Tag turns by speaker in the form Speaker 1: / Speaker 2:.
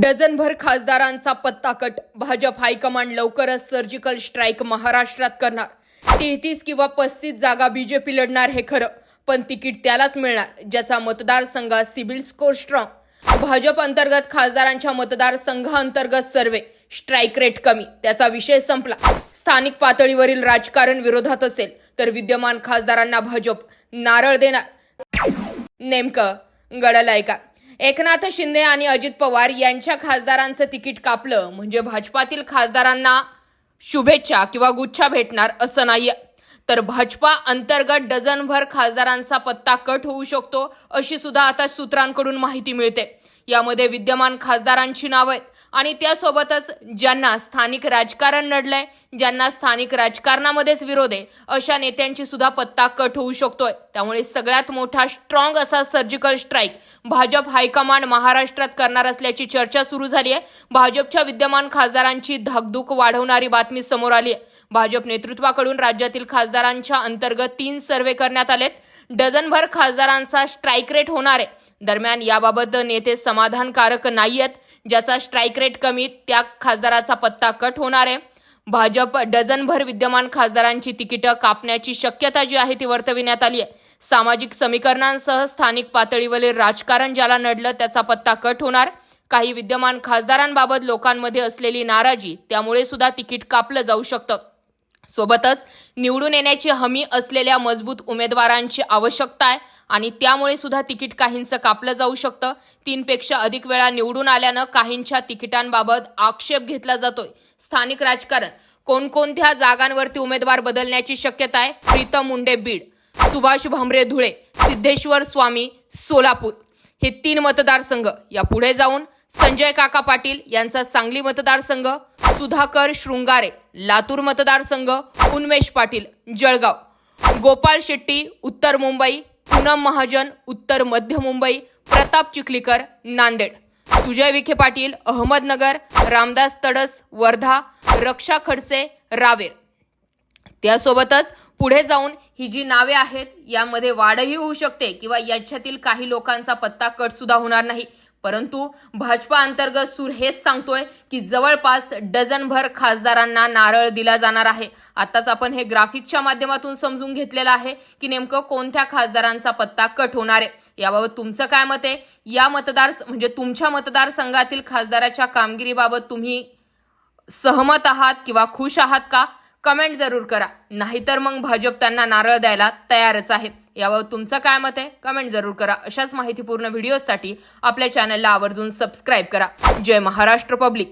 Speaker 1: डझनभर खासदारांचा पत्ता कट भाजप हायकमांड लवकरच सर्जिकल स्ट्राईक महाराष्ट्रात करणार. तेहतीस किंवा पस्तीस जागा बीजेपी लढणार हे खरं पण तिकीट त्यालाच मिळणार ज्याचा मतदारसंघात सिबिल स्कोर स्ट्रॉंग भाजप अंतर्गत खासदारांच्या मतदारसंघाअंतर्गत सर्वे स्ट्राईक रेट कमी त्याचा विषय संपला. स्थानिक पातळीवरील राजकारण विरोधात असेल तर विद्यमान खासदारांना भाजप नारळ देणार. नेमकं गडलंय का? एकनाथ शिंदे आणि अजित पवार यांच्या खासदारांचं तिकीट कापलं. म्हणजे भाजपातील खासदारांना शुभेच्छा किंवा गुच्छा भेटणार असं नाही तर भाजपा अंतर्गत डझनभर खासदारांचा पत्ता कट होऊ शकतो अशी सुद्धा आता सूत्रांकडून माहिती मिळते. यामध्ये विद्यमान खासदारांची नावं आहेत. आणि त्यासोबतच ज्यांना स्थानिक राजकारण नडलंय ज्यांना स्थानिक राजकारणामध्येच विरोध आहे अशा नेत्यांची सुद्धा पत्ता कट होऊ शकतोय. त्यामुळे सगळ्यात मोठा स्ट्रॉंग असा सर्जिकल स्ट्राईक भाजप हायकमांड महाराष्ट्रात करणार असल्याची चर्चा सुरू झाली आहे भाजपच्या विद्यमान खासदारांची धाकधूक वाढवणारी बातमी समोर आली आहे भाजप नेतृत्वाकडून राज्यातील खासदारांच्या अंतर्गत तीन सर्वे करण्यात आलेत. डझनभर खासदारांचा स्ट्राईक रेट होणार आहे. दरम्यान याबाबत नेते समाधानकारक नाही आहेत ज्याचा स्ट्राईक रेट कमी त्या खासदाराचा पत्ता कट होणार आहे. भाजप डझनभर विद्यमान खासदारांची तिकीटं कापण्याची शक्यता जी आहे ती वर्तविण्यात आली आहे. सामाजिक समीकरणांसह स्थानिक पातळीवरील राजकारण ज्याला नडलं त्याचा पत्ता कट होणार. काही विद्यमान खासदारांबाबत लोकांमध्ये असलेली नाराजी त्यामुळे सुद्धा तिकीट कापलं जाऊ शकतं. सोबतच निवडून येण्याची हमी असलेल्या मजबूत उमेदवारांची आवश्यकता आहे आणि त्यामुळे सुद्धा तिकीट काहींचं कापलं जाऊ शकतं. तीनपेक्षा अधिक वेळा निवडून आल्यानं काहींच्या तिकिटांबाबत आक्षेप घेतला जातोय. स्थानिक राजकारण. कोणकोणत्या जागांवरती उमेदवार बदलण्याची शक्यता आहे? प्रीतम मुंडे बीड सुभाष भामरे धुळे सिद्धेश्वर स्वामी सोलापूर. हे तीन मतदारसंघ. या पुढे जाऊन संजय काका पाटील यांचा सांगली मतदारसंघ. सुधाकर शृंगारे लातूर मतदारसंघ उन्मेष पाटील जळगाव. गोपाल शेट्टी उत्तर मुंबई पूनम महाजन उत्तर मध्य मुंबई प्रताप चिखलीकर नांदेड. सुजय विखे पाटील अहमदनगर रामदास तडस वर्धा रक्षा खडसे रावेर. त्यासोबतच पुढे जाऊन ही जी नावे आहेत यामध्ये वाढही होऊ शकते किंवा याच्यातील काही लोकांचा पत्ता कट सुद्धा होणार नाही. परंतु भाजपा अंतर्गत सूर हेच सांगतोय की जवळपास डझनभर खासदारांना नारळ दिला जाणार आहे. आताच आपण हे ग्राफिकच्या माध्यमातून समजून घेतलेलं आहे की नेमकं कोणत्या खासदारांचा पत्ता कट होणार आहे. याबाबत तुमचं काय मत आहे? या मतदार म्हणजे तुमच्या मतदारसंघातील खासदाराच्या कामगिरीबाबत तुम्ही सहमत आहात किंवा खुश आहात का? कमेंट जरूर करा. नाहीतर मग भाजप त्यांना नारळ द्यायला तयारच आहे. यावर तुमचं काय मत आहे? कमेंट जरूर करा. अशाच माहितीपूर्ण व्हिडिओसाठी आपल्या चॅनलला आवर्जून सबस्क्राईब करा. जय महाराष्ट्र पब्लिक